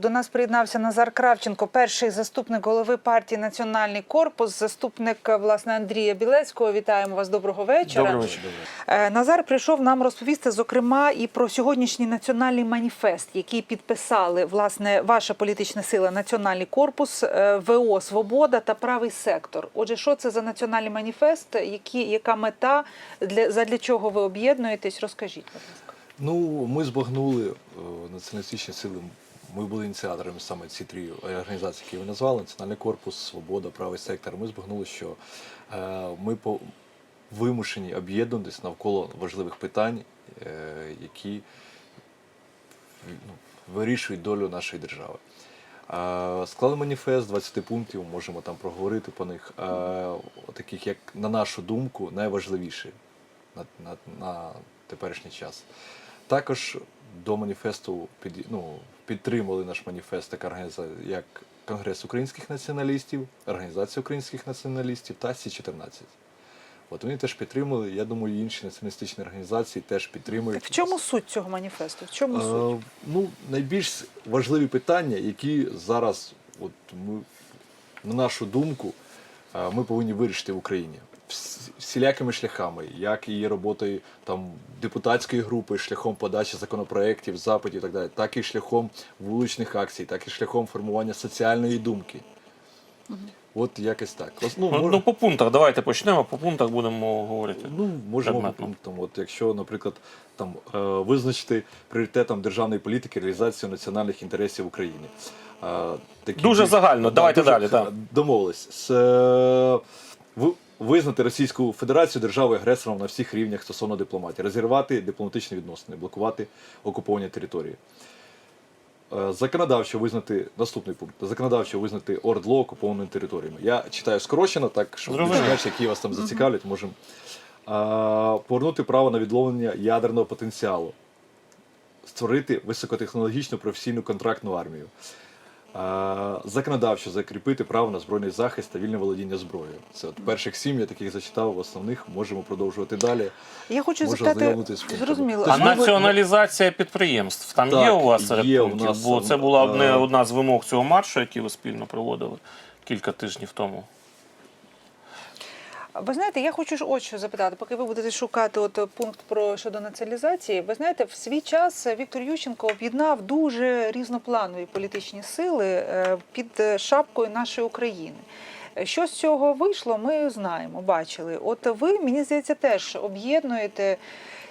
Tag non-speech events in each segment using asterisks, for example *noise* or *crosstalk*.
До нас приєднався Назар Кравченко, перший заступник голови партії Національний корпус, заступник власне Андрія Білецького. Вітаємо вас. Доброго вечора. Доброго вечора. Е, Назар прийшов нам розповісти, зокрема, і про сьогоднішній національний маніфест, який підписали власне ваша політична сила Національний корпус, е, ВО Свобода та правий сектор. Отже, що це за національний маніфест? Які яка мета для задля чого ви об'єднуєтесь? Розкажіть, будь ласка. Ну, ми збагнули е, націоналістичні сили. Ми були ініціаторами саме ці три організації, які ви назвали: Національний корпус, Свобода, правий сектор. Ми збагнули, що е, ми по вимушені об'єднуватись навколо важливих питань, е, які ну, вирішують долю нашої держави. Е, Склали маніфест 20 пунктів, можемо там проговорити по них. Таких, як на нашу думку, найважливіші на, на, на теперішній час. Також до маніфесту під, ну, підтримали наш маніфест як Конгрес українських націоналістів, Організація українських націоналістів та Сі-14. От вони теж підтримали. Я думаю, і інші націоналістичні організації теж підтримують. Так в чому суть цього маніфесту? В чому суть? Е, ну, найбільш важливі питання, які зараз, от ми, на нашу думку, е, ми повинні вирішити в Україні всілякими шляхами, як і роботою там депутатської групи, шляхом подачі законопроєктів, запитів і так далі, так і шляхом вуличних акцій, так і шляхом формування соціальної думки. От якось так. Ну, Ну, мож- ну, по пунктах, давайте почнемо, по пунктах будемо говорити. Ну, можемо по пунктам. От якщо, наприклад, там е, визначити пріоритетом державної політики реалізацію національних інтересів України. Е, такі Дуже більш- загально. Да, Давайте дуже- далі, так. Домовились. З, е, в- Визнати Російську Федерацію державою агресором на всіх рівнях стосовно дипломатії, розірвати дипломатичні відносини, блокувати окуповані території. Е, Законодавчо визнати наступний пункт. Законодавчо визнати ОРДЛО окупованими територіями. Я читаю скорочено, так щоб Зрозуміло. більш які вас там зацікавлять, можемо. Повернути право на відловлення ядерного потенціалу, створити високотехнологічну професійну контрактну армію. Законодавчо закріпити право на збройний захист та вільне володіння зброєю. Це от перших сім, я таких зачитав, основних можемо продовжувати далі. Я хочу Можу запитати, зрозуміло. А націоналізація підприємств там Так, є у вас серед є у нас, Бо це була е, не одна з вимог цього маршу, який ви спільно проводили кілька тижнів тому. Ви знаєте, я хочу ж от що запитати, поки ви будете шукати от пункт про щодо націоналізації. Ви знаєте, в свій час Віктор Ющенко об'єднав дуже різнопланові політичні сили е, під шапкою нашої України. Е, Що з цього вийшло, ми знаємо, бачили. От ви, мені здається, теж об'єднуєте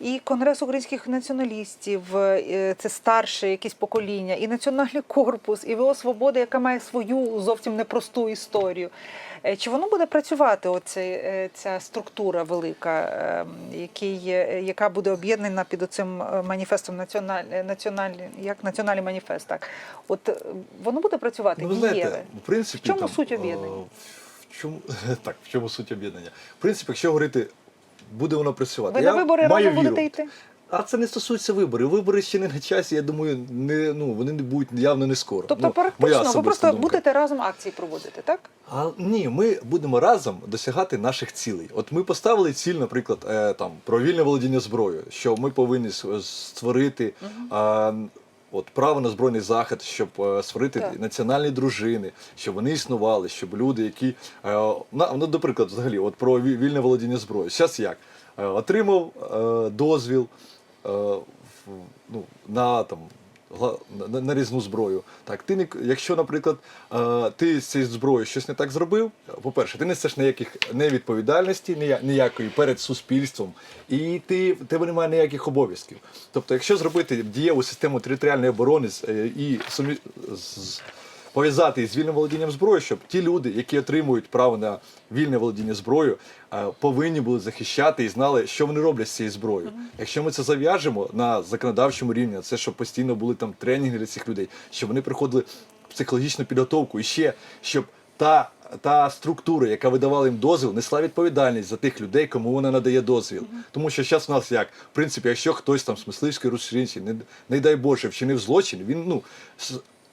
і Конгрес українських націоналістів, е, це старше якесь покоління, і Національний корпус, і ВО Свобода, яка має свою зовсім непросту історію. Е, Чи воно буде працювати, оце, е, ця структура велика, який, яка буде об'єднана під оцим маніфестом національ, національний, як національний маніфест? Так, от воно буде працювати Ну, ви знаєте, в принципі, В чому там, суть об'єднання? В чому *laughs* так, в чому суть об'єднання? В принципі, якщо говорити, буде воно працювати. Ви я на вибори маю разом віру. будете йти? А це не стосується виборів. Вибори ще не на часі. Я думаю, не ну вони не будуть явно не скоро. Тобто, ну, практично, ви просто думка. будете разом акції проводити, так? А ні, ми будемо разом досягати наших цілей. От ми поставили ціль, наприклад, е, там про вільне володіння зброєю, що ми повинні створити. е, От право на збройний захист, щоб е, створити Так. національні дружини, щоб вони існували, щоб люди, які е, на ну, наприклад, взагалі, от про ві- вільне володіння зброєю. Зараз як Е, отримав е, дозвіл е, ну, на там на, різну зброю. Так, ти не якщо, наприклад, е, ти з цією зброєю щось не так зробив, по-перше, ти несеш ніяких невідповідальності, ніякої перед суспільством, і ти в тебе немає ніяких обов'язків. Тобто, якщо зробити дієву систему територіальної оборони е, і з, з- пов'язати із вільним володінням зброєю, щоб ті люди, які отримують право на вільне володіння зброєю, е, повинні були захищати і знали, що вони роблять з цією зброєю. Якщо ми це зав'яжемо на законодавчому рівні, це щоб постійно були там тренінги для цих людей, щоб вони приходили в психологічну підготовку і ще щоб та. Та структура, яка видавала їм дозвіл, несла відповідальність за тих людей, кому вона надає дозвіл. Тому що зараз в нас як, в принципі, якщо хтось там з мисливської рушниці, не, не дай Боже, вчинив злочин, він ну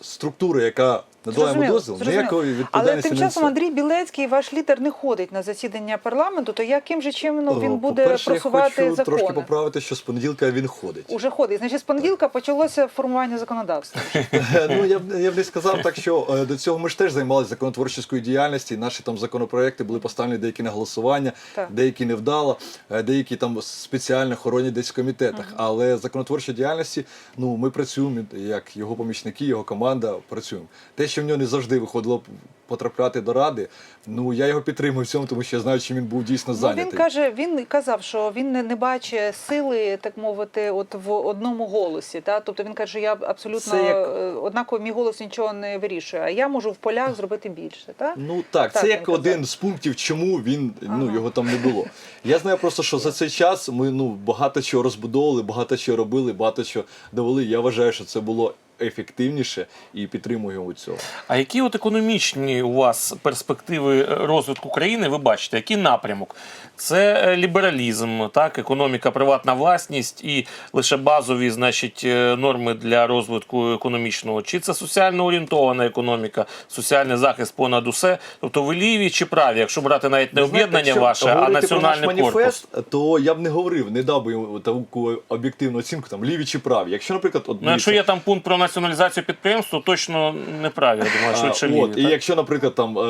структура, яка Зрозуміло, дозвіл, зрозуміло. ніякої Але тим часом. Андрій Білецький, ваш лідер, не ходить на засідання парламенту. То яким же чином він буде по-перше, просувати я хочу трошки поправити, що з понеділка він ходить. Уже ходить. Значить, з понеділка почалося формування законодавства. *laughs* ну я б я б не сказав так, що е, до цього ми ж теж займалися законотворчою діяльністю. і Наші там законопроекти були поставлені деякі на голосування, Так. деякі не вдало, е, деякі там спеціально хоронять десь в комітетах. Але законотворчої діяльності, ну ми працюємо як його помічники, його команда працюємо. Те, що в нього не завжди виходило потрапляти до ради, ну я його підтримую в цьому, тому що я знаю, чим він був дійсно Ну, зайнятий. він каже, він казав, що він не, не бачить сили, так мовити, от в одному голосі. Та? Тобто він каже, я абсолютно Це як- е, однаково мій голос нічого не вирішує, а я можу в полях зробити більше. Та? Ну так, Так, це як казав. один з пунктів, чому він ну його там не було. Я знаю просто, що за цей час ми ну багато чого розбудовували, багато чого робили, багато чого довели. Я вважаю, що це було ефективніше і підтримую у цього. А які от економічні у вас перспективи розвитку країни ви бачите? Який напрямок? Це е, лібералізм, так, економіка, приватна власність і лише базові, значить, е, норми для розвитку економічного. Чи це соціально орієнтована економіка, соціальний захист понад усе? Тобто ви ліві чи праві, якщо брати навіть не об'єднання ваше, а говорити про наш національний корпус? маніфест, то я б не говорив, не дав би йому таку об'єктивну оцінку, там ліві чи праві. Якщо, наприклад, от Ну, якщо є там пункт про націоналізацію підприємств, то точно не праві, я думаю, А, швидше ліві. От, і так? якщо, наприклад, там е,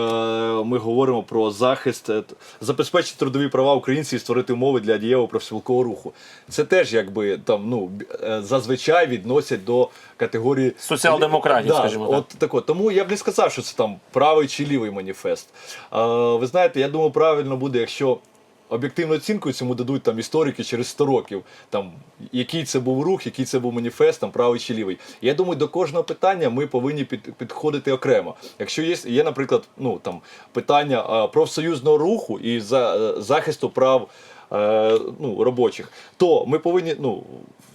ми говоримо про захист, е, т- забезпечити трудові права українців і створити умови для дієвого профспілкового руху, це теж якби там ну б- е, зазвичай відносять до категорії Соціал-демократів, скажімо так. От тако. Тому я б не сказав, що це там правий чи лівий маніфест. Е, ви знаєте, я думаю, правильно буде, якщо. Об'єктивну оцінку цьому дадуть там історики через 100 років, там який це був рух, який це був маніфест, там правий чи лівий. Я думаю, до кожного питання ми повинні під, підходити окремо. Якщо є, є, наприклад, ну там питання профсоюзного руху і за, е, захисту прав ну, робочих, то ми повинні, ну,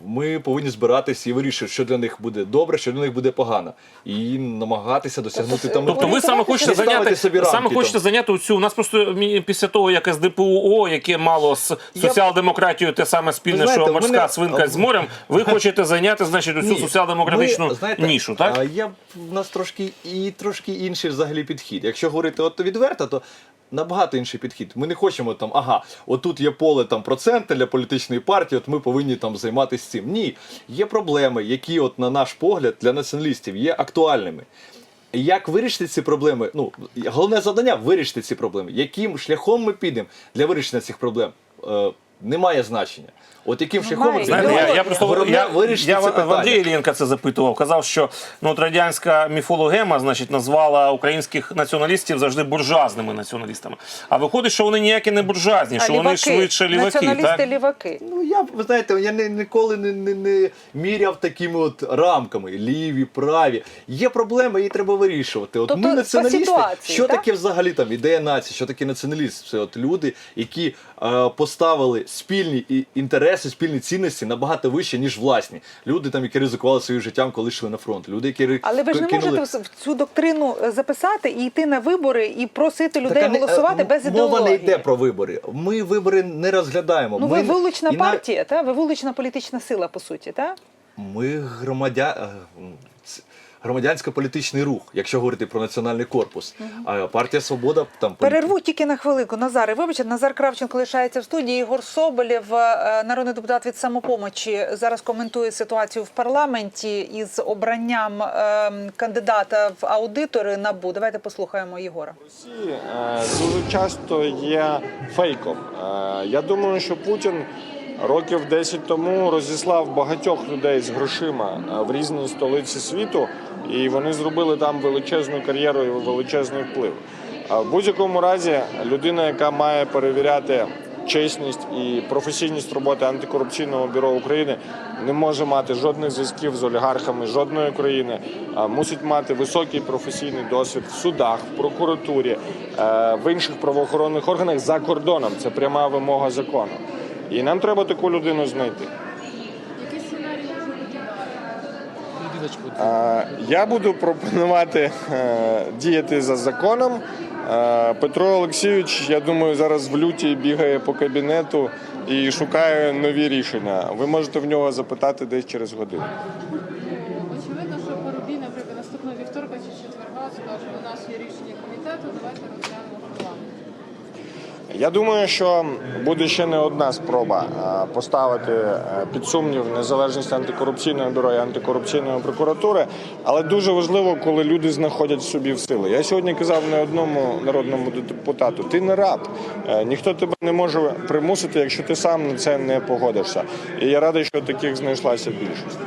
ми повинні збиратися і вирішити, що для них буде добре, що для них буде погано, і намагатися досягнути Тобто, там. Тобто ви саме хочете зайняти собі саме хочете там. зайняти цю. У нас просто після того, як СДПУО, яке мало з соціал-демократією те саме спільне, знаєте, що морська мене- свинка з морем. Ви *laughs* хочете зайняти, значить, оцю Ні, соціал-демократичну ми, знаєте, нішу, так? А я в нас трошки і трошки інший взагалі підхід. Якщо говорити от відверто, то набагато інший підхід. Ми не хочемо там, ага, отут є поле там процента для політичної партії, от ми повинні там займатися цим. Ні, є проблеми, які, от на наш погляд, для націоналістів є актуальними. Як вирішити ці проблеми? Ну, головне завдання вирішити ці проблеми. Яким шляхом ми підемо для вирішення цих проблем? Немає значення. От яким Ну, шляхом. Знаєте, я, я просто я, вирішити я це в- в питання. Андрія Іллєнка це запитував. Казав, що ну, от радянська міфологема значить, назвала українських націоналістів завжди буржуазними націоналістами. А виходить, що вони ніякі не буржуазні, що вони швидше ліваки. Націоналісти Так? ліваки. Ну я ви знаєте, я не, ніколи не, не, не міряв такими от рамками ліві, праві. Є проблеми, її треба вирішувати. От Тобто ми по націоналісти. ситуації, що так? таке взагалі там ідея нації? Що таке націоналіст? Це от люди, які е, поставили спільні і- інтереси, спільні цінності набагато вище, ніж власні. Люди там, які ризикували своїм життям, коли йшли на фронт. Люди, які Але ви ж не кинули- можете в цю доктрину е, записати і йти на вибори і просити людей Так, не- голосувати е, без Мова ідеології. не йде про вибори. Ми вибори не розглядаємо. Ну, ми, ви вулична і на- партія, та? ви вулична політична сила, по суті, та? Ми громадя... громадянсько-політичний рух, якщо говорити про національний корпус. А партія Свобода там Перерву тільки на хвилинку. Назаре, вибачте, Назар Кравченко лишається в студії. Ігор Соболєв, е, народний депутат від самопомочі, зараз коментує ситуацію в парламенті із обранням е, кандидата в аудитори НАБУ. Давайте послухаємо Єгора. Росії е, дуже часто є фейком. Я думаю, що Путін років 10 тому розіслав багатьох людей з грошима е, в різні столиці світу, і вони зробили там величезну кар'єру і величезний вплив. В будь-якому разі людина, яка має перевіряти чесність і професійність роботи антикорупційного бюро України, не може мати жодних зв'язків з олігархами жодної країни, мусить мати високий професійний досвід в судах, в прокуратурі, е, в інших правоохоронних органах за кордоном. Це пряма вимога закону. І нам треба таку людину знайти. Я буду пропонувати е, діяти за законом. Е, Петро Олексійович, я думаю, зараз в люті бігає по кабінету і шукає нові рішення. Ви можете в нього запитати десь через годину. Очевидно, що Парубій, наприклад, наступний наступного вівторка чи четверга скаже, у нас є рішення комітету, давайте розглянемо парламент. Я думаю, що буде ще не одна спроба е, поставити е, під сумнів незалежність антикорупційного бюро і антикорупційної прокуратури, але дуже важливо, коли люди знаходять в собі в сили. Я сьогодні казав не одному народному депутату: ти не раб, Е, ніхто тебе не може примусити, якщо ти сам на це не погодишся. І я радий, що таких знайшлася більшість.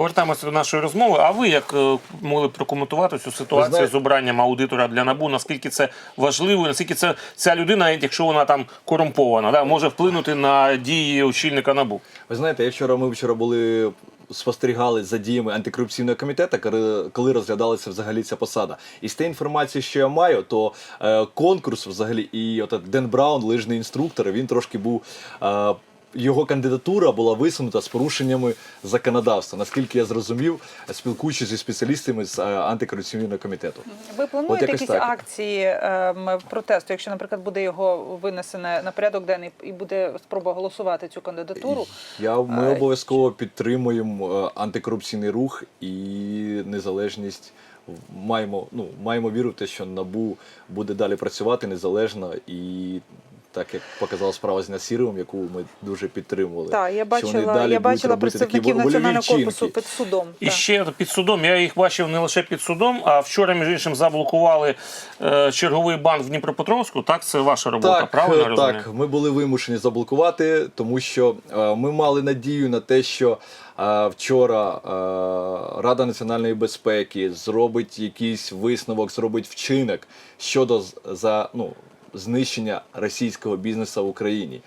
Повертаємося до нашої розмови. А ви як е, могли б прокоментувати цю ситуацію з обранням аудитора для НАБУ? Наскільки це важливо, наскільки це ця людина, якщо вона там корумпована, да, може вплинути на дії очільника НАБУ? Ви знаєте, я вчора ми вчора були. Спостерігали за діями антикорупційного комітету, коли- коли розглядалася взагалі ця посада. І з тієї інформації, що я маю, то е, конкурс взагалі і от Ден Браун, лижний інструктор, він трошки був. Е, його кандидатура була висунута з порушеннями законодавства. Наскільки я зрозумів, спілкуючись зі спеціалістами з е, антикорупційного комітету. Ви плануєте якісь так. акції ем, протесту, якщо, наприклад, буде його винесене на порядок денний і буде спроба голосувати цю кандидатуру? Я ми А, обов'язково підтримуємо е, антикорупційний рух і незалежність. Маємо ну маємо віру в те, що набу буде далі працювати незалежно і. Так як показала справа з Насіровим, яку ми дуже підтримували. Так, я бачила, я бачила представників національного корпусу під судом. І так. ще під судом. Я їх бачив не лише під судом, а вчора, між іншим, заблокували е, черговий банк в Дніпропетровську. Так, це ваша робота, Так, правильно розумію? так, ми були вимушені заблокувати, тому що е, ми мали надію на те, що е, вчора е, Рада національної безпеки зробить якийсь висновок, зробить вчинок щодо за ну, знищення російського бізнесу в Україні.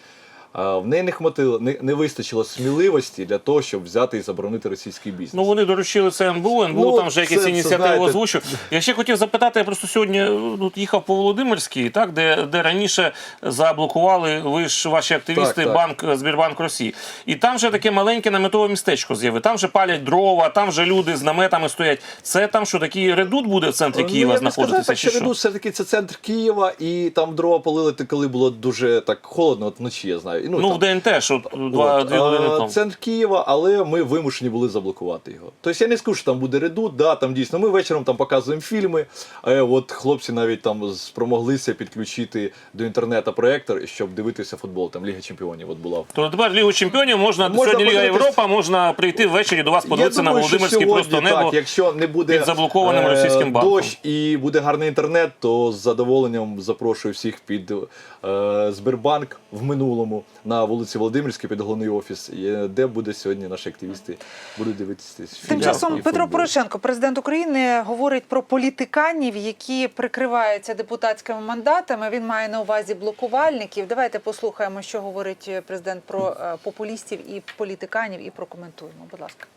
Е, В неї не хватило, не, не вистачило сміливості для того, щоб взяти і заборонити російський бізнес. Ну вони доручили це НБУ. НБУ Ну, там вже якісь ініціативи озвучив. Я ще хотів запитати, я просто сьогодні е, тут їхав по Володимирській, так де, де раніше заблокували ви ж ваші активісти Так, так. банк е, Збірбанк Росії. І там вже таке маленьке наметове містечко з'яви. Там вже палять дрова, там вже люди з наметами стоять. Це там що такий редут буде в центрі Ну, Києва сказав, знаходитися? так, Чи що? Редут все-таки це центр Києва, і там дрова полили, коли було дуже так холодно, от вночі я знаю. І, Ну, там, в день теж, два дві години тому. Центр Києва, але ми вимушені були заблокувати його. Тобто я не скажу, що там буде редут, да, там дійсно. Ми вечором там показуємо фільми. Е, от хлопці навіть там спромоглися підключити до інтернету проектор, щоб дивитися футбол. Там Ліга Чемпіонів от була. То тепер Лігу Чемпіонів можна, Можна сьогодні Ліга. Європа, можна прийти ввечері до вас подивитися на Володимирське просто небо. Так, якщо не буде під заблокованим е, російським банком. дощ і буде гарний інтернет, то з задоволенням запрошую всіх під е, Сбербанк в минулому на вулиці Володимирській під головний офіс, е, де буде сьогодні наші активісти будуть дивитися. Тим часом Петро. Порошенко, президент України, говорить про політиканів, які прикриваються депутатськими мандатами. Він має на увазі блокувальників. Давайте послухаємо, що говорить президент про е, популістів і політиканів, і прокоментуємо. Будь ласка.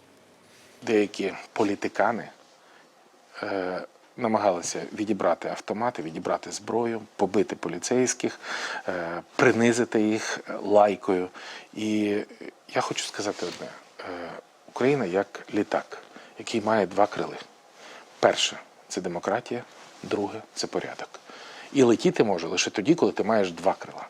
деякі політикани е, намагалися відібрати автомати, відібрати зброю, побити поліцейських, е, принизити їх е, лайкою. І я хочу сказати одне: е, Україна як літак, який має два крили. Перше це демократія, друге це порядок. І летіти може лише тоді, коли ти маєш два крила.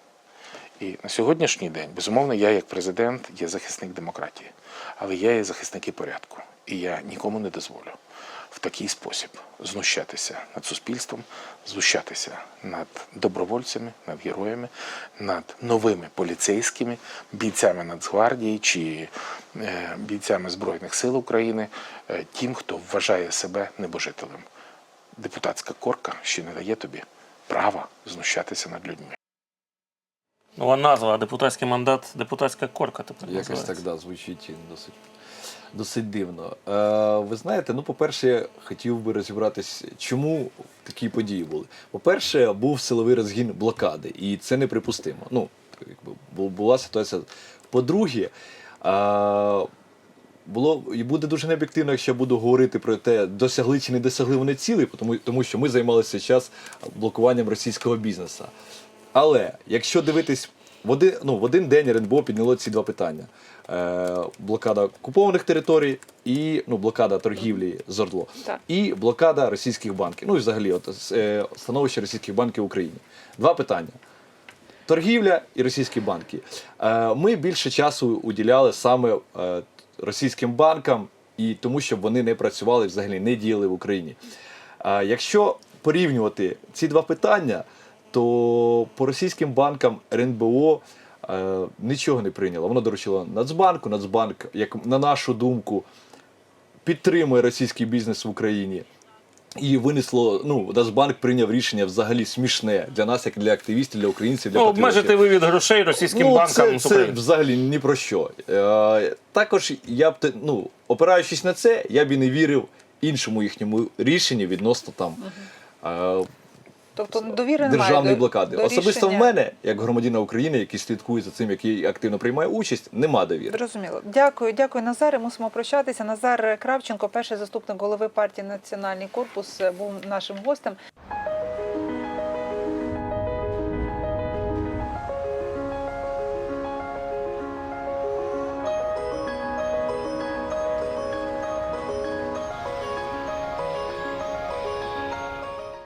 І на сьогоднішній день, безумовно, я як президент є захисник демократії, але я є захисник і порядку. І я нікому не дозволю в такий спосіб знущатися над суспільством, знущатися над добровольцями, над героями, над новими поліцейськими, бійцями Нацгвардії чи е, бійцями Збройних сил України, е, тим, хто вважає себе небожителем. Депутатська корка ще не дає тобі права знущатися над людьми. Ну, а назва депутатський мандат, депутатська корка тепер Якось так да, звучить досить, досить дивно. Е, ви знаєте, ну, по-перше, я хотів би розібратись, чому такі події були. По-перше, був силовий розгін блокади, і це неприпустимо. Ну, якби була ситуація. По-друге, е, було і буде дуже необ'єктивно, якщо я буду говорити про те, досягли чи не досягли вони цілей, тому, тому що ми займалися час блокуванням російського бізнесу. Але якщо дивитись в один, ну, в один день РНБО підняло ці два питання: е, блокада окупованих територій і ну, блокада торгівлі з ОРДЛО, Так. і блокада російських банків. Ну і взагалі, от, е, становище російських банків в Україні. Два питання. торгівля і російські банки. Е, Ми більше часу уділяли саме е, російським банкам і тому, щоб вони не працювали взагалі, не діяли в Україні. А Якщо порівнювати ці два питання, то по російським банкам РНБО е, нічого не прийняло. Воно доручило Нацбанку. Нацбанк, як на нашу думку, підтримує російський бізнес в Україні. І винесло, ну, Нацбанк прийняв рішення взагалі смішне для нас, як для активістів, для українців, для Ну, патріотів. обмежити вивід грошей російським ну, банкам це, це взагалі ні про що. Е, також я б ну, опираючись на це, я б і не вірив іншому їхньому рішенню відносно там. е, Тобто довіри немає державної до- блокади. до Особисто рішення. в мене, як громадянина України, який слідкує за цим, який активно приймає участь, нема довіри. Зрозуміло. Дякую, дякую, Назаре. Мусимо прощатися. Назар Кравченко, перший заступник голови партії Національний корпус, був нашим гостем.